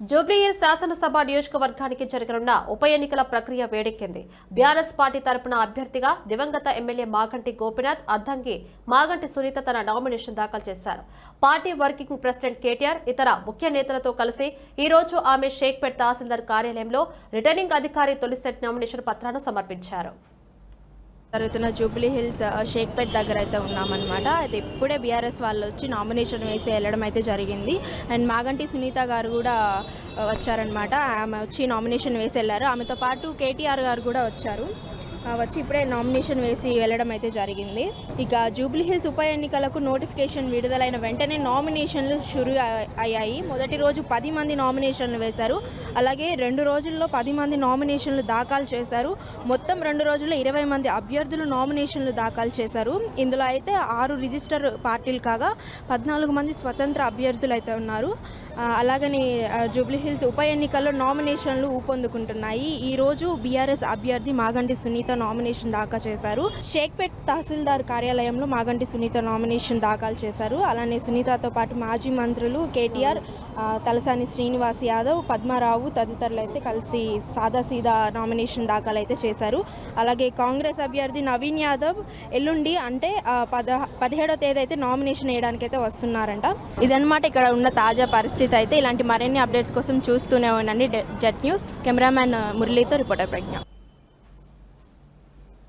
జూబ్లీహిల్ శాసనసభ నియోజకవర్గానికి జరగనున్న ఉప ఎన్నికల ప్రక్రియ వేడెక్కింది. బీఆర్ఎస్ పార్టీ తరపున అభ్యర్థిగా దివంగత ఎమ్మెల్యే మాగంటి గోపినాథ్ అర్ధంగి మాగంటి సునీత తన నామినేషన్ దాఖలు చేశారు. పార్టీ వర్కింగ్ ప్రెసిడెంట్ కేటీఆర్ ఇతర ముఖ్య నేతలతో కలిసి ఈ రోజు ఆమె షేక్పేట్ తహసీల్దార్ కార్యాలయంలో రిటర్నింగ్ అధికారి తొలి సెట్ నామినేషన్ పత్రాన్ని సమర్పించారు. జరుగుతున్న జూబ్లీ హిల్స్ షేక్పేట్ దగ్గర అయితే ఉన్నామన్నమాట. అయితే ఇప్పుడే బీఆర్ఎస్ వాళ్ళు వచ్చి నామినేషన్ వేసి వెళ్ళడం అయితే జరిగింది. అండ్ మాగంటి సునీత గారు కూడా వచ్చారనమాట ఆమె వచ్చి నామినేషన్ వేసి వెళ్ళారు. ఆమెతో పాటు కేటీఆర్ గారు కూడా వచ్చారు. వచ్చి ఇప్పుడే నామినేషన్ వేసి వెళ్ళడం అయితే జరిగింది. ఇక జూబ్లీ హిల్స్ ఉప ఎన్నికలకు నోటిఫికేషన్ విడుదలైన వెంటనే నామినేషన్లు షురు అయ్యాయి. మొదటి రోజు పది మంది నామినేషన్లు వేశారు. అలాగే రెండు రోజుల్లో పది మంది నామినేషన్లు దాఖలు చేశారు. మొత్తం రెండు రోజుల్లో ఇరవై మంది అభ్యర్థులు నామినేషన్లు దాఖలు చేశారు. ఇందులో అయితే ఆరు రిజిస్టర్ పార్టీలు కాగా పద్నాలుగు మంది స్వతంత్ర అభ్యర్థులు అయితే ఉన్నారు. అలాగని ఆ, జూబ్లీ హిల్స్ ఉప ఎన్నికల్లో నామినేషన్లు ఊపందుకుంటున్నాయి. ఈ రోజు బీఆర్ఎస్ అభ్యర్థి మాగంటి సునీత నామినేషన్ దాఖలు చేశారు. షేక్పేట్ తహసీల్దార్ కార్యాలయంలో మాగంటి సునీత నామినేషన్ దాఖలు చేశారు. అలానే సునీతతో పాటు మాజీ మంత్రులు కేటీఆర్ తలసాని శ్రీనివాస్ యాదవ్ పద్మారావు తదితరులు అయితే కలిసి సాదాసీదా నామినేషన్ దాఖలు అయితే చేశారు. అలాగే కాంగ్రెస్ అభ్యర్థి నవీన్ యాదవ్ ఎల్లుండి అంటే పద పదిహేడో తేదీ అయితే నామినేషన్ వేయడానికి అయితే వస్తున్నారంట. ఇదనమాట ఇక్కడ ఉన్న తాజా పరిస్థితి అయితే. ఇలాంటి మరిన్ని అప్డేట్స్ కోసం చూస్తూనే ఉండండి. జెట్ న్యూస్ కెమెరామ్యాన్ మురళీతో రిపోర్టర్ ప్రజ్ఞ.